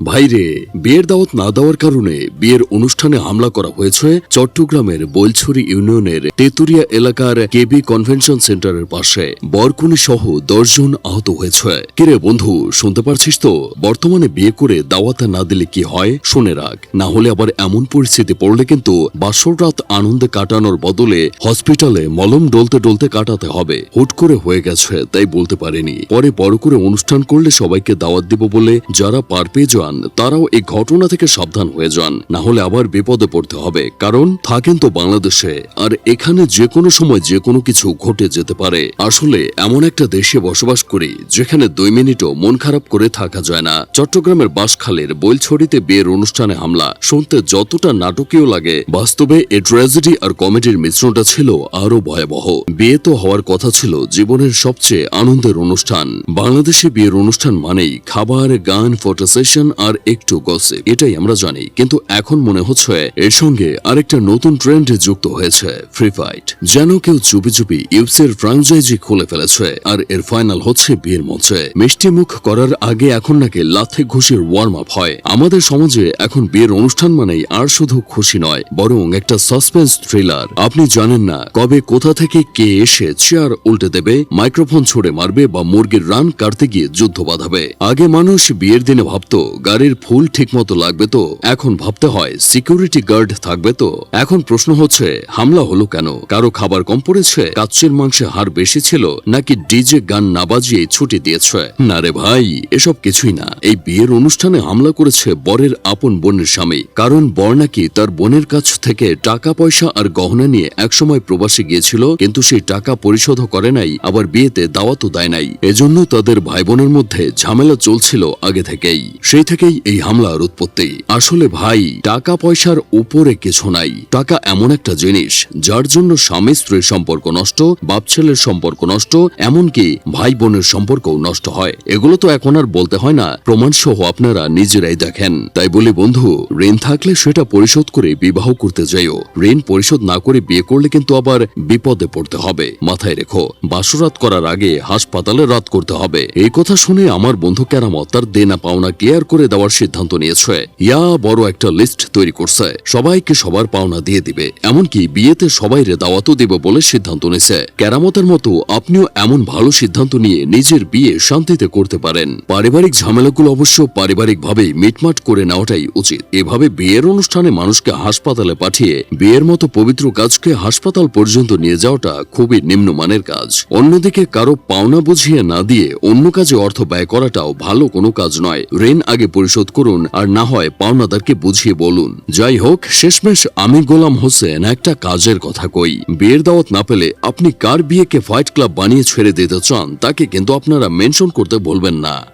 ভাইরে, বিয়ের দাওয়াত না দেওয়ার কারণে বিয়ের অনুষ্ঠানে হামলা করা হয়েছে চট্টগ্রামের বৈলছড়ি ইউনিয়নের তেতুরিয়া এলাকার কেবি কনভেনশন সেন্টারের পাশে। বরকুনি সহ দশজন আহত হয়েছে। কিরে বন্ধু, শুনতে পারছিস তো? বর্তমানে বিয়ে করে দাওয়াত না দিলে কি হয়? শুনে রাখ। না হলে আবার এমন পরিস্থিতি পড়লে কিন্তু বাসর রাত আনন্দে কাটানোর বদলে হসপিটালে মলম ডলতে ডলতে কাটাতে হবে। হুট করে হয়ে গেছে, তাই বলতে পারেনি। পরে বড় করে অনুষ্ঠান করলে সবাইকে দাওয়াত দিব বলে যারা পার পেয়ে যান, তারাও এই ঘটনা থেকে সাবধান হয়ে যান। না হলে আবার বিপদে পড়তে হবে, কারণ থাকেন তো বাংলাদেশে, আর এখানে যে কোনো সময় যে কোনো কিছু ঘটে যেতে পারে। আসলে এমন একটা দেশে বসবাস করি, যেখানে দুই মিনিটও মন খারাপ করে থাকা যায় না। চট্টগ্রামের বাঁশখালের বৈলছড়িতে বিয়ের অনুষ্ঠানে হামলা, শুনতে যতটা নাটকীয় লাগে। বাস্তবে এ ট্র্যাজেডি আর কমেডির মিশ্রণটা ছিল আরও ভয়াবহ। বিয়ে তো হওয়ার কথা ছিল জীবনের সবচেয়ে আনন্দের অনুষ্ঠান। বাংলাদেশে বিয়ের অনুষ্ঠান মানেই খাবার, গান, ফটো সেশন আর একটু গসিপ এটাই আমরা জানি। কিন্তু এখন মনে হচ্ছে এর সঙ্গে আরেকটা নতুন ট্রেন্ড যুক্ত হয়েছে ফ্রি ফাইট যেন কেউ চুপি চুপি ইউসের ফ্রাঞ্চাইজি খুলে ফেলেছে, আর এর ফাইনাল হচ্ছে বিয়ের মঞ্চে। মিষ্টি মুখ করার আগে এখন নাকি লাথে ঘুষির ওয়ার্ম আপ হয়। আমাদের সমাজে এখন বিয়ের অনুষ্ঠান মানেই আর শুধু খুশি নয়, বরং একটা সাসপেন্স থ্রিলার আপনি জানেন না কবে কোথা থেকে কে এসে চেয়ার উল্টে দেবে মাইক্রোফোন ছুড়ে মারবে বা মুরগির রান কাটতে গিয়ে যুদ্ধ বাঁধাবে। আগে মানুষ বিয়ের দিনে ভাবতো গাড়ির ফুল ঠিকমতো লাগবে তো? এখন ভাবতে হয় সিকিউরিটি গার্ড থাকবে তো? এখন প্রশ্ন হচ্ছে, হামলা হলো কেন? কারও খাবার কম পড়েছে? কাচ্চের মাংসে হার বেশি ছিল? নাকি ডিজে গান না বাজিয়ে ছুটি দিয়েছে? না রে ভাই, এসব কিছুই না। এই বিয়ের অনুষ্ঠানে হামলা করেছে বরের আপন বোনের স্বামী। কারণ বর নাকি তার বোনের কাছ থেকে টাকা, পয়সা আর গহনা নিয়ে একসময় প্রবাসী গিয়েছিল, কিন্তু সেই টাকা পরিশোধ করে নাই, আবার বিয়েতে দাওয়াতও দেয় নাই। এজন্য তাদের ভাই বোনের মধ্যে ঝামেলা চলছিল আগে থেকেই। সেই থেকেই এই হামলার উৎপত্তি। আসলে ভাই টাকা পয়সার উপরে কিছু নাই। টাকা এমন একটা জিনিস, যার জন্য স্বামী স্ত্রীর সম্পর্ক নষ্ট, বাপ ছেলের সম্পর্ক নষ্ট, এমনকি ভাই বোনের সম্পর্কও নষ্ট হয়। এগুলো তো এখন আর বলতে হয় না। প্রমাণ সহ আপনারা নিজেরাই দেখেন। তাই বলি বন্ধু, ঋণ থাকলে সেটা পরিশোধ করে বিবাহ করতে যাইও। ঋণ পরিশোধ না করে বিয়ে করলে কিন্তু আবার বিপদে পড়তে হবে। মাথায় রেখো, বাসরাত করার আগে হাসপাতালে রাত করতে হবে। এই কথা শুনে আমার বন্ধু কেরামত তার দেনা পাওনা ক্লিয়ার করে দেওয়ার সিদ্ধান্ত নিয়েছে। ইয়া বড় একটা লিস্ট তৈরি করছে। সবাইকে সবার পাওনা দিয়ে দিবে। এমনকি বিয়েতে সবাইরে দাওয়াতও দেবে বলে সিদ্ধান্ত নিছে কেরামতের মতো আপনিও এমন ভালো সিদ্ধান্ত নিয়ে নিজের বিয়ে শান্তিতে করতে পারেন। পারিবারিক ঝামেলাগুলো অবশ্য পারিবারিক ভাবে মিটমাট করে নেওয়াটাই উচিত। এভাবে বিয়ের অনুষ্ঠানে মানুষকে হাসপাতালে পাঠিয়ে বিয়ের মতো পবিত্র কাজকে হাসপাতাল পর্যন্ত নিয়ে যাওয়াটা খুবই নিম্নমানের কাজ। অন্যদিকে কারও পাওনা বুঝিয়ে না দিয়ে অন্য কাজে অর্থ ব্যয় করাটাও ভালো কোনো কাজ নয়। ঋণ আগে পরিশোধ করুন আর না হয় পাওনাদারকে বুঝিয়ে বলুন। যাই হোক, শেষমেশ আমি গোলাম হোসেন একটা কাজের কথা কই। বিয়ের দাওয়াত না পেলে আপনি কার বিয়েকে ফাইট ক্লাব বানিয়ে ছেড়ে দিতে চান, তাকে কিন্তু আপনারা মেনশন করতে বলবেন না।